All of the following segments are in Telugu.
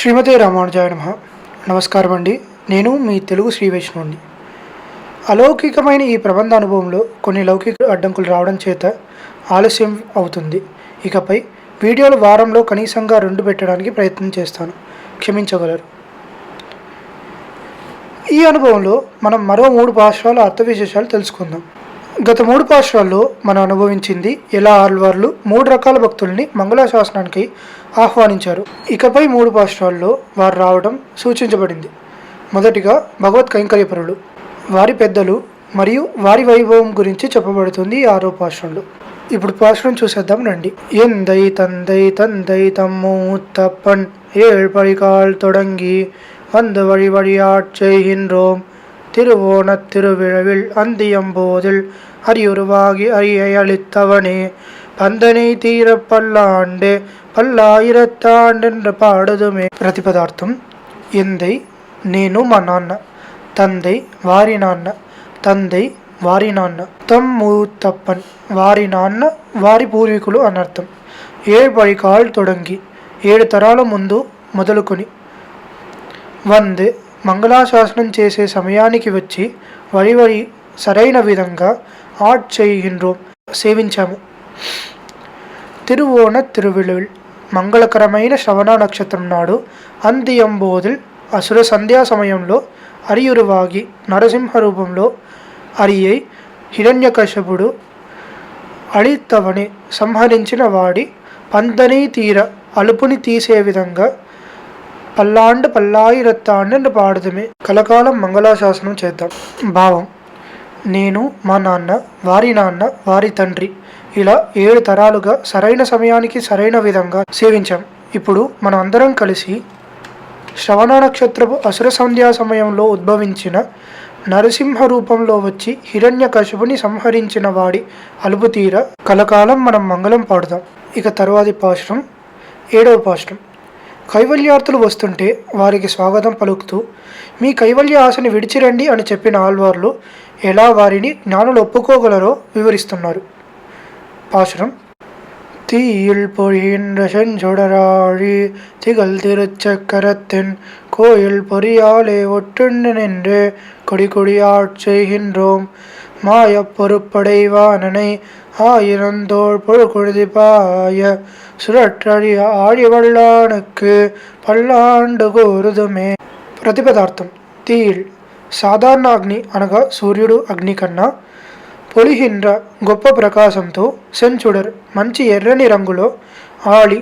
శ్రీమతి రామానుజాయ నమ. నమస్కారం అండి. నేను మీ తెలుగు శ్రీ వైష్ణవుని. అలౌకికమైన ఈ ప్రబంధ అనుభవంలో కొన్ని లౌకిక అడ్డంకులు రావడం చేత ఆలస్యం అవుతుంది. ఇకపై వీడియోలు వారంలో కనీసంగా రెండు పెట్టడానికి ప్రయత్నం చేస్తాను. క్షమించగలరు. ఈ అనుభవంలో మనం మరో మూడు భాషల అర్థ విశేషాలు తెలుసుకుందాం. గత మూడు పాశ్వాల్లో మనం అనుభవించింది ఎలా ఆళ్వార్లు మూడు రకాల భక్తుల్ని మంగళాశాసనానికి ఆహ్వానించారు. ఇకపై మూడు పాశ్వాల్లో వారు రావడం సూచించబడింది. మొదటిగా భగవత్ కైంకర్యపరులు. వారి పెద్దలు మరియు వారి వైభవం గురించి చెప్పబడుతుంది ఆరో పాఠశాలలో ఇప్పుడు పాశ్వం చూసేద్దాం రండి. ఎందై తందై తందై తమ్ము తప్పన్ తந்தை தம்மூத்தப்பன் వంద వడి వడి ఆట్ வழி வழியாட்சை திருவோணத் திருவிழாவில் அந்தியம்போதில் அரியுருவாகி அரியை அளித்தவனே. பந்தனை தீர பல்லாண்டு பல்லாயிரத்தாண்டென்று பாடுதுமே. பிரதிபதார்த்தம் எந்தை నేను మా தந்தை తందై వారి నాన్న తందై వారి నాన్న తమ్ము తప్పన్ వారి నాన్న వారి పూర్వీకులు ஏழு ఏడు పడికాళ్ళు తొడంగి ఏడు తరాల ముందు మొదలుకొని వందు మంగళాశాసనం చేసే సమయానికి వచ్చి వరి వరి సరైన విధంగా ఆట్ చేయిండ్రు సేవించాము. తిరువోణ తిరువిళువిల్ మంగళకరమైన శ్రవణ నక్షత్రం నాడు అందియంబోదిల్ అసుర సంధ్యా సమయంలో అరియురువాగి నరసింహ రూపంలో అరియై హిరణ్యకశపుడు అళితవని సంహరించిన వాడి పందని తీర అలుపుని తీసే విధంగా పల్లాండు పల్లాయి అని పాడుదమే. కలకాలం మంగళాశాసనం చేద్దాం. భావం నేను మా నాన్న వారి నాన్న వారి తండ్రి ఇలా ఏడు తరాలుగా సరైన సమయానికి సరైన విధంగా సేవించాం. ఇప్పుడు మనం అందరం కలిసి శ్రవణ నక్షత్రపు అసుర సంధ్యా సమయంలో ఉద్భవించిన నరసింహ రూపంలో వచ్చి హిరణ్య కశుపుని సంహరించిన వాడి అలుపు తీర కలకాలం మనం మంగళం పాడుదాం. ఇక తర్వాతి పాశ్రం ఏడవ పాశ్రం. కైవల్యార్థులు వస్తుంటే వారికి స్వాగతం పలుకుతూ మీ కైవల్య ఆశని విడిచిరండి అని చెప్పిన ఆల్వార్లు ఎలా వారిని జ్ఞానులు ఒప్పుకోగలరో వివరిస్తున్నారు பாசுரம் தீயில் பொழிகின்ற செஞ்சொடராழி திகழ் திருச்சக்கரத்தின் கோயில் பொறியாலே ஒட்டுண்டு நின்று கொடி கொடியாட் செய்கின்றோம் மாயப் பொறுப்படைவானனை ஆயிரந்தோள் பொழுகுழுதி பாய சுழற்றழி ஆழி வல்லானுக்கு పల్లాండు గోరుదుమే ప్రతిపదార్థం తీల్ సాధారణ అగ్ని అనగా సూర్యుడు అగ్ని కన్నా పొలిహిండ్ర గొప్ప ప్రకాశంతో సెంచుడర్ మంచి ఎర్రని రంగులో ఆళి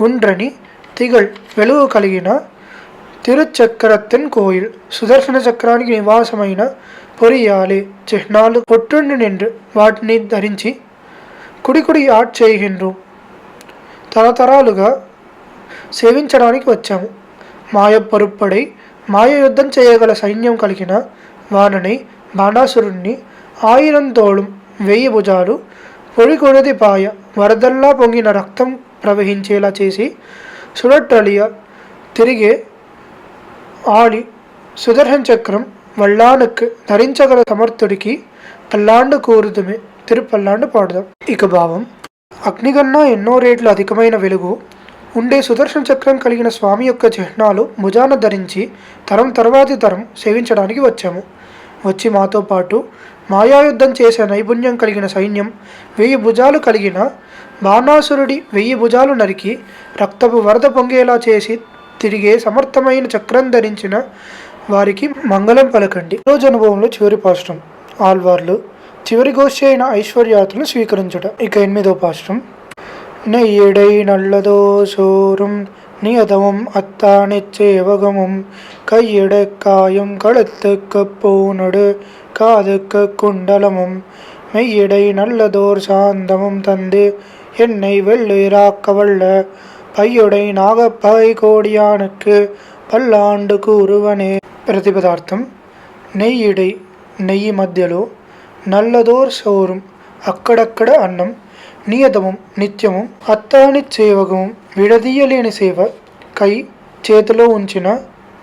గుండ్రని తిగల్ వెలుగు కలిగిన తిరుచక్రత్తెన్ కోయిల్ సుదర్శన చక్రానికి నివాసమైన పొరియాలి చిహ్నాలు పొట్టుండి నిండు వాటిని ధరించి కుడి కుడి ఆట్ చేయిండ్రు తరతరాలుగా సేవించడానికి వచ్చాము. మాయ పరుప్పడై మాయ యుద్ధం చేయగల సైన్యం కలిగిన వానని బాణాసురుణ్ణి ఆయిరంతోళం వెయ్యి భుజాలు పొడికొడది పాయ వరదల్లా పొంగిన రక్తం ప్రవహించేలా చేసి సుడట్టలియ తిరిగే ఆడి సుదర్శన్ చక్రం వల్లానక్ ధరించగల సమర్థుడికి పల్లాండు కూరుదుమే తిరుపల్లాండు పాడుదాం. ఇక భావం అగ్నికన్నా ఎన్నో రేట్లు అధికమైన వెలుగు. ఉండే సుదర్శన చక్రం కలిగిన స్వామి యొక్క చిహ్నాలు భుజాన ధరించి తరం తర్వాతి తరం సేవించడానికి వచ్చాము. వచ్చి మాతో పాటు మాయాయుద్ధం చేసే నైపుణ్యం కలిగిన సైన్యం వెయ్యి భుజాలు కలిగిన బాణాసురుడి వెయ్యి భుజాలు నరికి రక్తపు వరద పొంగేలా చేసి తిరిగే సమర్థమైన చక్రం ధరించిన వారికి మంగళం పలకండి. రోజు అనుభవంలో చివరి పాశ్రం ఆల్వార్లు చివరి గోష్ఠి అయిన ఐశ్వర్యాతులను స్వీకరించుట ఇక ఎనిమిదో పాశ్రం நெய்யடை நல்லதோ சோறும் நியதமும் அத்தானிச்சேவகமும் கையிட காயும் கழுத்துக்கு பூனடு காதுக்கு குண்டலமும் மெய்யிடை நல்லதோர் சாந்தமும் தந்து என்னை வெள்ளுயிராக்க வல்ல పయ్యుడై నాగపై కోడియానుకు పల్లాండు కూరువనే ప్రతిపదార్థం నెయ్యిడై నెయ్యి మధ్యలో నల్లదోర్ శౌరం అక్కడక్కడ అన్నం నియతమం నిత్యము అత్తాని సేవకము విడదీయలేని సేవ కై చేతిలో ఉంచిన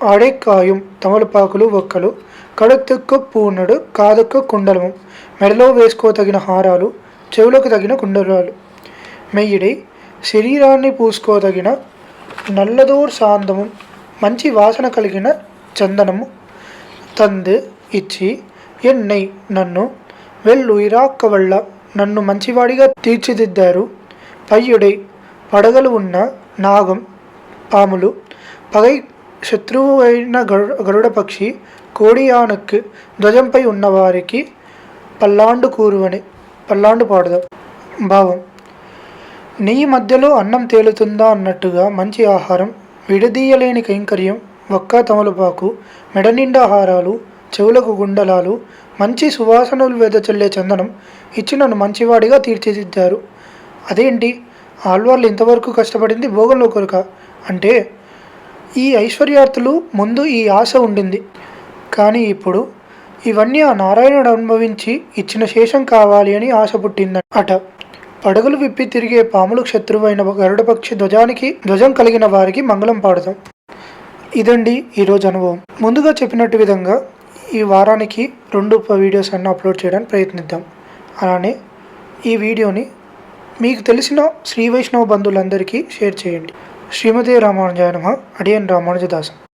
అడేకాయం తమలపాకులు ఒక్కలు కడుతుక్క పూర్ణుడు కాదొక్క కుండలము మెడలో వేసుకోతగిన హారాలు చెవులకు తగిన కుండలాలు. మెయ్యిడి శరీరాన్ని పూసుకోదగిన నల్లదోర్ సాందము మంచి వాసన కలిగిన చందనము. తందు ఇచ్చి ఎన్నై నన్ను వెళ్ళు ఇరాక్క వల్ల నన్ను మంచివాడిగా తీర్చిదిద్దారు. పయ్యుడై పడగలు ఉన్న నాగం పాములు పగై శత్రువు అయిన గరు గరుడ పక్షి కోడియానక్ ధ్వజంపై ఉన్నవారికి పల్లాండు కూరువని పల్లాండు పాడదాం భావం. నెయ్యి మధ్యలో అన్నం తేలుతుందా అన్నట్టుగా మంచి ఆహారం విడదీయలేని కైంకర్యం ఒక్క తమలపాకు మెడనిండా హారాలు చెవులకు గుండలాలు మంచి సువాసనలు వెదచల్లే చందనం ఇచ్చి నన్ను మంచివాడిగా తీర్చిదిద్దారు. అదేంటి? ఆళ్వార్లు ఇంతవరకు కష్టపడింది భోగంలో కొరక? అంటే ఈ ఐశ్వర్యార్థులు ముందు ఈ ఆశ ఉండింది. కానీ ఇప్పుడు ఇవన్నీ ఆ నారాయణుడు అనుభవించి ఇచ్చిన శేషం కావాలి అని ఆశ పుట్టింది అట పడగలు విప్పి తిరిగే పాములు శత్రువైన గరుడపక్షి ధ్వజానికి ధ్వజం కలిగిన వారికి మంగళం పాడుతాం. ఇదండి ఈరోజు అనుభవం. ముందుగా చెప్పినట్టు విధంగా ఈ వారానికి రెండు వీడియోస్ అన్న అప్లోడ్ చేయడానికి ప్రయత్నిద్దాం. అలానే ఈ వీడియోని మీకు తెలిసిన శ్రీ వైష్ణవ బంధువులందరికీ షేర్ చేయండి. శ్రీమతి రామానుజాయనమ అడియన్ రామానుజదాసం.